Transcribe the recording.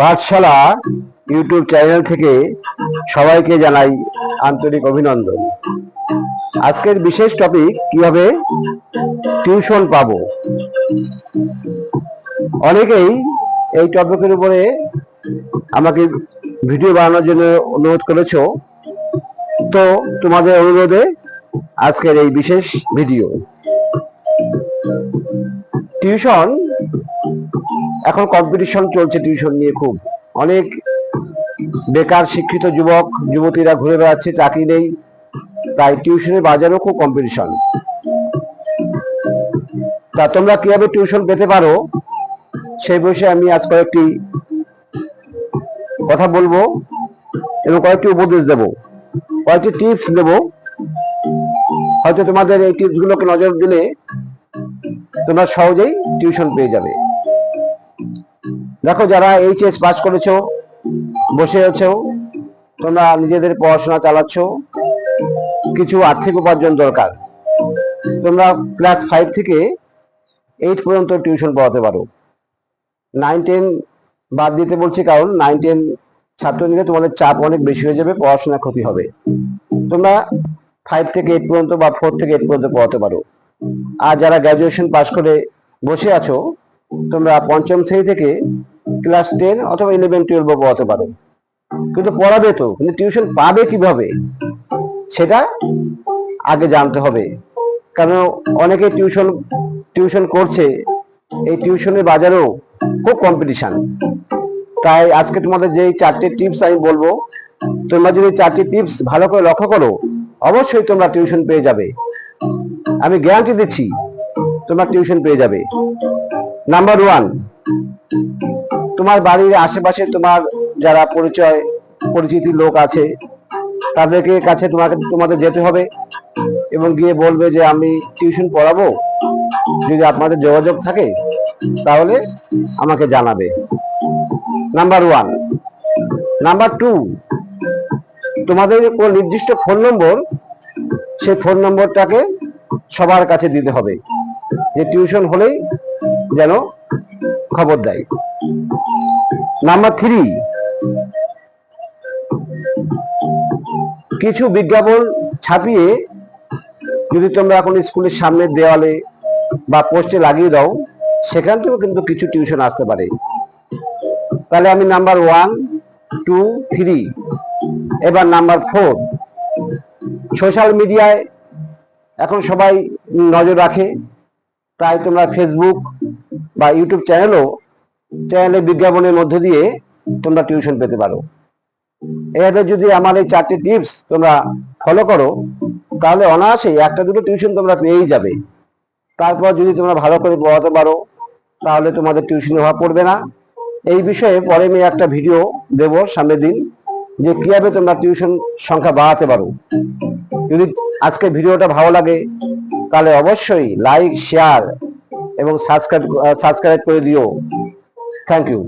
পাঠশালা YouTube channel থেকে সবাইকে জানাই আন্তরিক অভিনন্দন। আজকের বিশেষ টপিক কীভাবে টিউশন পাবো। অনেকেই এই টপিকের উপরে আমাকে ভিডিও বানানোর জন্য অনুরোধ করেছ। তো তোমাদের অনুরোধে আজকের এই বিশেষ ভিডিও টিউশন এখন কম্পিটিশন চলছে টিউশন নিয়ে খুব। অনেক বেকার শিক্ষিত যুবক, যুবতীরা ঘুরে বেড়াচ্ছে, চাকরি নেই। তাই টিউশনের বাজারও খুব কম্পিটিশন তা তোমরা কীভাবে টিউশন পেতে পারো? সেই বিষয়ে আমি আজ কয়েকটি কথা বলব এবং কয়েকটি উপদেশ দেব। কয়েকটি টিপস দেব। হয়তো তোমাদের এই টিপসগুলোকে নজর দিলে তোমরা সহজেই টিউশন পেয়ে যাবে। দেখো যারা এইচএস পাস করেছ, বসে আছো, তোমরা নিজেদের পড়াশোনা চালাচ্ছ, কিছু আর্থিক উপার্জন দরকার। তোমরা ক্লাস ফাইভ থেকে এইট পর্যন্ত টিউশন পড়াতে পারো। নাইন টেন বাদ দিতে বলছি কারণ নাইন টেন ছাত্র নিলে তোমাদের চাপ অনেক বেশি হয়ে যাবে পড়াশোনা ক্ষতি হবে। তোমরা ফাইভ থেকে এইট পর্যন্ত বা ফোর থেকে এইট পর্যন্ত পড়াতে পারো। আর যারা গ্র্যাজুয়েশন পাশ করে বসে আছো, তোমরা পঞ্চম শ্রেণি থেকে ক্লাস টেন অথবা ইলেভেন টুয়েলভ পড়াতে পারো। কিন্তু পড়াবে তো, কিন্তু টিউশন পাবে কীভাবে? সেটা আগে জানতে হবে। কারণ অনেকে টিউশন টিউশন করছে, এই টিউশনের বাজারেও খুব কম্পিটিশন তাই আজকে তোমাদের যে চারটে টিপস আমি বলব, তোমরা যদি চারটি টিপস ভালো করে লক্ষ্য করো, অবশ্যই তোমরা টিউশন পেয়ে যাবে। আমি গ্যারান্টি দিচ্ছি, তোমরা টিউশন পেয়ে যাবে। নাম্বার ওয়ান তোমার বাড়ির আশেপাশে তোমার যারা পরিচয়, পরিচিতি লোক আছে, তাদেরকে কাছে তোমাকে, তোমাদের যেতে হবে এবং গিয়ে বলবে যে আমি টিউশন পড়াবো। যদি আপনাদের যোগাযোগ থাকে, তাহলে আমাকে জানাবে। Number one. নাম্বার টু, তোমাদের কোন নির্দিষ্ট ফোন নম্বর, সেই ফোন নম্বরটাকে সবার কাছে দিতে হবে। যে টিউশন হলেই যেন খবর দেয়। Number three. কিছু বিজ্ঞাপন ছাপিয়ে যদি তোমরা এখন স্কুলের সামনের দেওয়ালে বা পোস্টে লাগিয়ে দাও, সেখান থেকেও কিন্তু কিছু টিউশন আসতে পারে। তাহলে আমি নাম্বার ওয়ান, টু, থ্রি, এবার নাম্বার ফোর। সোশ্যাল মিডিয়ায় এখন সবাই নজর রাখে, তাই তোমরা ফেসবুক বা ইউটিউব চ্যানেলও চ্যানেলে বিজ্ঞাপনের মধ্য দিয়ে তোমরা টিউশন পেতে পারো। এভাবে যদি আমার এই চারটে টিপস তোমরা ফলো করো, তাহলে অনায়াসেই একটা দুটো টিউশন তোমরা পেয়েই যাবে। তারপর যদি তোমরা ভালো করে পড়াতে পারো, তাহলে তোমাদের টিউশনের অভাব পড়বে না। এই বিষয়ে পরে আমি একটা ভিডিও দেব সামনের দিন, যে কীভাবে তোমরা টিউশন সংখ্যা বাড়াতে পারো। যদি আজকে ভিডিওটা ভালো লাগে, তাহলে অবশ্যই লাইক শেয়ার এবং সাবস্ক্রাইব সাবস্ক্রাইব করে দিও। Thank you